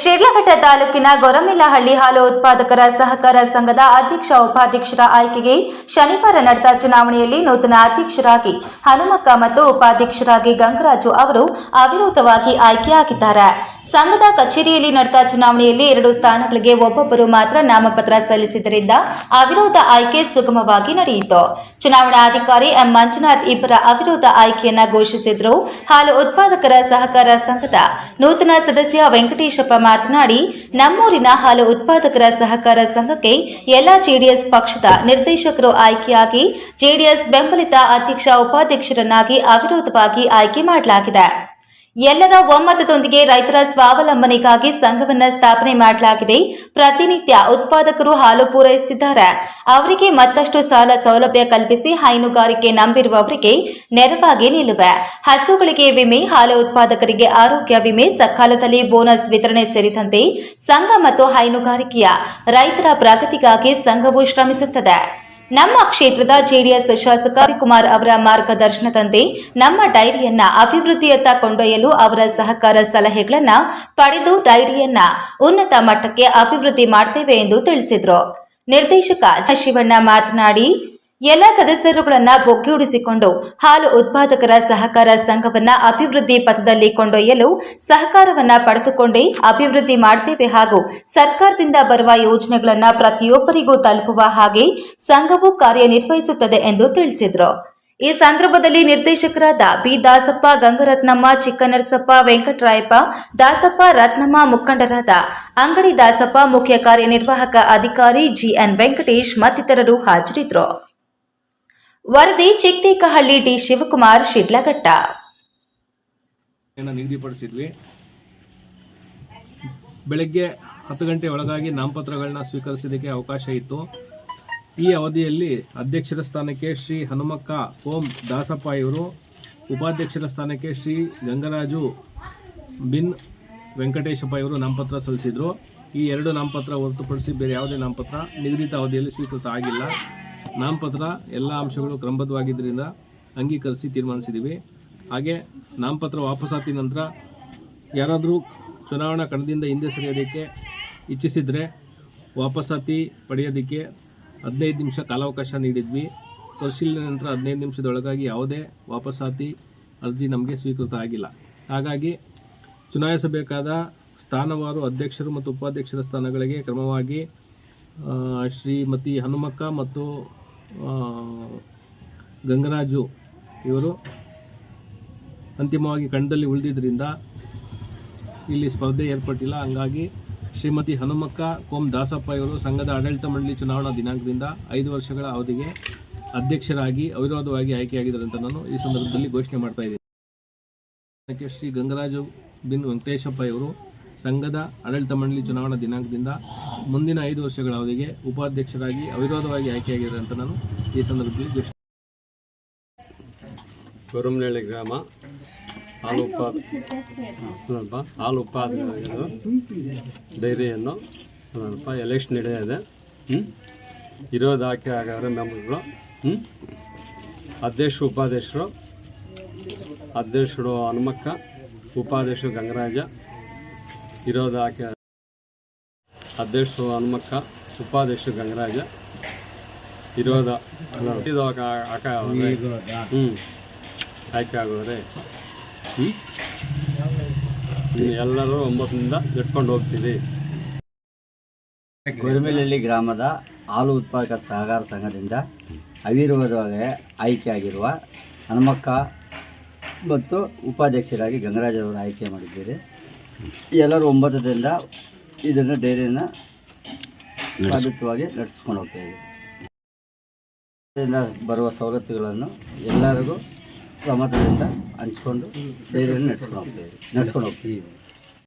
ಶಿರ್ಲಘಟ್ಟ ತಾಲೂಕಿನ ಗೊರಮಿಲ್ಲಹಳ್ಳಿ ಹಾಲು ಉತ್ಪಾದಕರ ಸಹಕಾರ ಸಂಘದ ಅಧ್ಯಕ್ಷ ಉಪಾಧ್ಯಕ್ಷರ ಆಯ್ಕೆಗೆ ಶನಿವಾರ ನಡೆದ ಚುನಾವಣೆಯಲ್ಲಿ ನೂತನ ಅಧ್ಯಕ್ಷರಾಗಿ ಹನುಮಕ್ಕ ಮತ್ತು ಉಪಾಧ್ಯಕ್ಷರಾಗಿ ಗಂಗರಾಜು ಅವರು ಅವಿರೋಧವಾಗಿ ಆಯ್ಕೆಯಾಗಿದ್ದಾರೆ. ಸಂಘದ ಕಚೇರಿಯಲ್ಲಿ ನಡೆದ ಚುನಾವಣೆಯಲ್ಲಿ ಎರಡು ಸ್ಥಾನಗಳಿಗೆ ಒಬ್ಬೊಬ್ಬರು ಮಾತ್ರ ನಾಮಪತ್ರ ಸಲ್ಲಿಸಿದ್ದರಿಂದ ಅವಿರೋಧ ಆಯ್ಕೆ ಸುಗಮವಾಗಿ ನಡೆಯಿತು. ಚುನಾವಣಾಧಿಕಾರಿ ಎಂ. ಮಂಜುನಾಥ್ ಇಬ್ಬರ ಅವಿರೋಧ ಆಯ್ಕೆಯನ್ನ ಘೋಷಿಸಿದ್ರು. ಹಾಲು ಉತ್ಪಾದಕರ ಸಹಕಾರ ಸಂಘದ ನೂತನ ಸದಸ್ಯ ವೆಂಕಟೇಶಪ್ಪ ಮಾತನಾಡಿ, ನಮ್ಮೂರಿನ ಹಾಲು ಉತ್ಪಾದಕರ ಸಹಕಾರ ಸಂಘಕ್ಕೆ ಎಲ್ಲ ಜೆಡಿಎಸ್ ಪಕ್ಷದ ನಿರ್ದೇಶಕರು ಆಯ್ಕೆಯಾಗಿ, ಜೆಡಿಎಸ್ ಬೆಂಬಲಿತ ಅಧ್ಯಕ್ಷ ಉಪಾಧ್ಯಕ್ಷರನ್ನಾಗಿ ಅವಿರೋಧವಾಗಿ ಆಯ್ಕೆ ಮಾಡಲಾಗಿದೆ. ಎಲ್ಲರ ಒಮ್ಮತದೊಂದಿಗೆ ರೈತರ ಸ್ವಾವಲಂಬನೆಗಾಗಿ ಸಂಘವನ್ನ ಸ್ಥಾಪನೆ ಮಾಡಲಾಗಿದೆ. ಪ್ರತಿನಿತ್ಯ ಉತ್ಪಾದಕರು ಹಾಲು ಪೂರೈಸುತ್ತಿದ್ದಾರೆ. ಅವರಿಗೆ ಮತ್ತಷ್ಟು ಸಾಲ ಸೌಲಭ್ಯ ಕಲ್ಪಿಸಿ ಹೈನುಗಾರಿಕೆ ನಂಬಿರುವವರಿಗೆ ನೆರವಾಗಿ ನಿಲ್ಲುವೆ. ಹಸುಗಳಿಗೆ ವಿಮೆ, ಹಾಲು ಉತ್ಪಾದಕರಿಗೆ ಆರೋಗ್ಯ ವಿಮೆ, ಸಕಾಲದಲ್ಲಿ ಬೋನಸ್ ವಿತರಣೆ ಸೇರಿದಂತೆ ಸಂಘ ಮತ್ತು ಹೈನುಗಾರಿಕೆಯ ರೈತರ ಪ್ರಗತಿಗಾಗಿ ಸಂಘವು ಶ್ರಮಿಸುತ್ತದೆ. ನಮ್ಮ ಕ್ಷೇತ್ರದ ಜೆಡಿಎಸ್ ಶಾಸಕ ರವಿಕುಮಾರ್ ಅವರ ಮಾರ್ಗದರ್ಶನದಂತೆ ನಮ್ಮ ಡೈರಿಯನ್ನ ಅಭಿವೃದ್ಧಿಯತ್ತ ಕೊಂಡೊಯ್ಯಲು ಅವರ ಸಹಕಾರ ಸಲಹೆಗಳನ್ನ ಪಡೆದು ಡೈರಿಯನ್ನ ಉನ್ನತ ಮಟ್ಟಕ್ಕೆ ಅಭಿವೃದ್ಧಿ ಮಾಡ್ತೇವೆ ಎಂದು ತಿಳಿಸಿದರು ನಿರ್ದೇಶಕ. ಶಿವಣ್ಣ ಮಾತನಾಡಿ ಎಲ್ಲ ಸದಸ್ಯರುಗಳನ್ನ ಒಗ್ಗೂಡಿಸಿಕೊಂಡು ಹಾಲು ಉತ್ಪಾದಕರ ಸಹಕಾರ ಸಂಘವನ್ನ ಅಭಿವೃದ್ಧಿ ಪಥದಲ್ಲಿ ಕೊಂಡೊಯ್ಯಲು ಸಹಕಾರವನ್ನ ಪಡೆದುಕೊಂಡೇ ಅಭಿವೃದ್ಧಿ ಮಾಡ್ತೇವೆ ಹಾಗೂ ಸರ್ಕಾರದಿಂದ ಬರುವ ಯೋಜನೆಗಳನ್ನ ಪ್ರತಿಯೊಬ್ಬರಿಗೂ ತಲುಪುವ ಹಾಗೆ ಸಂಘವು ಕಾರ್ಯನಿರ್ವಹಿಸುತ್ತದೆ ಎಂದು ತಿಳಿಸಿದರು. ಈ ಸಂದರ್ಭದಲ್ಲಿ ನಿರ್ದೇಶಕರಾದ ಬಿ ದಾಸಪ್ಪ, ಗಂಗರತ್ನಮ್ಮ, ಚಿಕ್ಕನರಸಪ್ಪ, ವೆಂಕಟರಾಯಪ್ಪ, ದಾಸಪ್ಪ, ರತ್ನಮ್ಮ ಮುಖಂಡರಾದ ಅಂಗಡಿ ದಾಸಪ್ಪ, ಮುಖ್ಯ ಕಾರ್ಯನಿರ್ವಾಹಕ ಅಧಿಕಾರಿ ಜಿಎನ್ ವೆಂಕಟೇಶ್ ಮತ್ತಿತರರು ಹಾಜರಿದ್ದರು ವರದಿ ಚಿಕ್ತೇಕಹಳ್ಳಿ ಡಿ ಶಿವಕುಮಾರ್ ಶಿಡ್ಲಘಟ್ಟ. ನಿಗದಿಪಡಿಸಿದ್ವಿ. ಬೆಳಗ್ಗೆ ಹತ್ತು ಗಂಟೆ ಒಳಗಾಗಿ ನಾಮಪತ್ರಗಳನ್ನ ಸ್ವೀಕರಿಸೋದಕ್ಕೆ ಅವಕಾಶ ಇತ್ತು. ಈ ಅವಧಿಯಲ್ಲಿ ಅಧ್ಯಕ್ಷರ ಸ್ಥಾನಕ್ಕೆ ಶ್ರೀ ಹನುಮಕ್ಕ ಓಂ ದಾಸಪ್ಪ ಇವರು, ಉಪಾಧ್ಯಕ್ಷರ ಸ್ಥಾನಕ್ಕೆ ಶ್ರೀ ಗಂಗರಾಜು ಬಿನ್ ವೆಂಕಟೇಶಪ್ಪ ಇವರು ನಾಮಪತ್ರ ಸಲ್ಲಿಸಿದರು. ಈ ಎರಡು ನಾಮಪತ್ರ ಹೊರತುಪಡಿಸಿ ಬೇರೆ ಯಾವುದೇ ನಾಮಪತ್ರ ನಿಗದಿತ ಅವಧಿಯಲ್ಲಿ ಸ್ವೀಕೃತ ಆಗಿಲ್ಲ. ನಾಮಪತ್ರ ಎಲ್ಲ ಅಂಶಗಳು ಕ್ರಮಬದ್ಧವಾಗಿದ್ದರಿಂದ ಅಂಗೀಕರಿಸಿ ತೀರ್ಮಾನಿಸಿದ್ದೀವಿ ಹಾಗೆ ನಾಮಪತ್ರ ವಾಪಸಾತಿ ನಂತರ ಯಾರಾದರೂ ಚುನಾವಣಾ ಕಣದಿಂದ ಹಿಂದೆ ಸರಿಯೋದಕ್ಕೆ ಇಚ್ಛಿಸಿದರೆ ವಾಪಸಾತಿ ಪಡೆಯೋದಕ್ಕೆ ಹದಿನೈದು ನಿಮಿಷ ಕಾಲಾವಕಾಶ ನೀಡಿದ್ವಿ. ಪರಿಶೀಲನೆ ನಂತರ ಹದಿನೈದು ನಿಮಿಷದೊಳಗಾಗಿ ಯಾವುದೇ ವಾಪಸಾತಿ ಅರ್ಜಿ ನಮಗೆ ಸ್ವೀಕೃತ ಆಗಿಲ್ಲ. ಹಾಗಾಗಿ ಚುನಾಯಿಸಬೇಕಾದ ಸ್ಥಾನವಾರು ಅಧ್ಯಕ್ಷರು ಮತ್ತು ಉಪಾಧ್ಯಕ್ಷರ ಸ್ಥಾನಗಳಿಗೆ ಕ್ರಮವಾಗಿ ಶ್ರೀಮತಿ ಹನುಮಕ್ಕ ಮತ್ತು ಗಂಗರಾಜು ಇವರು ಅಂತಿಮವಾಗಿ ಕಣದಲ್ಲಿ ಉಳಿದಿದ್ದರಿಂದ ಇಲ್ಲಿ ಸ್ಪರ್ಧೆ ಏರ್ಪಟ್ಟಿಲ್ಲ. ಹಂಗಾಗಿ ಶ್ರೀಮತಿ ಹನುಮಕ್ಕ, ಕೋಮ್ ದಾಸಪ್ಪ ಇವರು ಸಂಘದ ಆಡಳಿತ ಮಂಡಳಿ ಚುನಾವಣಾ ದಿನಾಂಕದಿಂದ ಐದು ವರ್ಷಗಳ ಅವಧಿಗೆ ಅಧ್ಯಕ್ಷರಾಗಿ ಅವಿರೋಧವಾಗಿ ಆಯ್ಕೆಯಾಗಿದ್ದಾರೆ ಅಂತ ನಾನು ಈ ಸಂದರ್ಭದಲ್ಲಿ ಘೋಷಣೆ ಮಾಡ್ತಾ ಇದ್ದೀನಿ. ಶ್ರೀ ಗಂಗರಾಜು ಬಿನ್ ವೆಂಕಟೇಶಪ್ಪ ಇವರು ಸಂಘದ ಆಡಳಿತ ಮಂಡಳಿ ಚುನಾವಣಾ ದಿನಾಂಕದಿಂದ ಮುಂದಿನ ಐದು ವರ್ಷಗಳ ಅವಧಿಗೆ ಉಪಾಧ್ಯಕ್ಷರಾಗಿ ಅವಿರೋಧವಾಗಿ ಆಯ್ಕೆಯಾಗಿದೆ ಅಂತ ನಾನು ಈ ಸಂದರ್ಭದಲ್ಲಿ ಗೊರಮನಹಳ್ಳಿ ಗ್ರಾಮ ಹಾಲು ಉತ್ಪಾದ ಹಾಲು ಉತ್ಪಾದನೆಗಳು ಡೈರಿಯನ್ನು ಸ್ವಲ್ಪ ಎಲೆಕ್ಷನ್ ನಡೆಯದೆ ಹ್ಞೂ ಇರೋದು ಹಾಕಿ ಹಾಗಾದ್ರೆ ಮೆಂಬರ್ಗಳು ಹ್ಞೂ ಅಧ್ಯಕ್ಷರು ಉಪಾಧ್ಯಕ್ಷರು ಅಧ್ಯಕ್ಷರು ಹನುಮಕ್ಕ ಉಪಾಧ್ಯಕ್ಷರು ಗಂಗರಾಜ ಇರೋದು ಹಾಕಿ ಅಧ್ಯಕ್ಷರು ಹನುಮಕ್ಕ ಉಪಾಧ್ಯಕ್ಷ ಗಂಗರಾಜ ಇರೋದ ಹ್ಞೂ ಆಯ್ಕೆ ಆಗೋರೆ. ಎಲ್ಲರೂ ಒಂಬತ್ತರಿಂದ ಇಟ್ಕೊಂಡು ಹೋಗ್ತೀವಿ. ಗೊರಮೆಲಹಳ್ಳಿ ಗ್ರಾಮದ ಹಾಲು ಉತ್ಪಾದಕ ಸಹಕಾರ ಸಂಘದಿಂದ ಅವಿರೋಧವಾಗಿ ಆಯ್ಕೆಯಾಗಿರುವ ಹನುಮಕ್ಕ ಮತ್ತು ಉಪಾಧ್ಯಕ್ಷರಾಗಿ ಗಂಗರಾಜ್ ಅವರು ಆಯ್ಕೆ ಮಾಡಿದ್ದೀರಿ. ಎಲ್ಲರೂ ಒಂಬತ್ತರಿಂದ ಇದನ್ನು ಡೈರಿಯನ್ನು ಸಾಧಿತವಾಗಿ ನಡೆಸ್ಕೊಂಡು ಹೋಗ್ತಾ ಇದ್ದೀವಿ. ಬರುವ ಸವಲತ್ತುಗಳನ್ನು ಎಲ್ಲರಿಗೂ ಸಮತದಿಂದ ಹಂಚ್ಕೊಂಡು ಡೈರಿಯನ್ನು ನಡೆಸ್ಕೊಂಡು ಹೋಗ್ತೀವಿ ನಡೆಸ್ಕೊಂಡು ಹೋಗ್ತೀವಿ.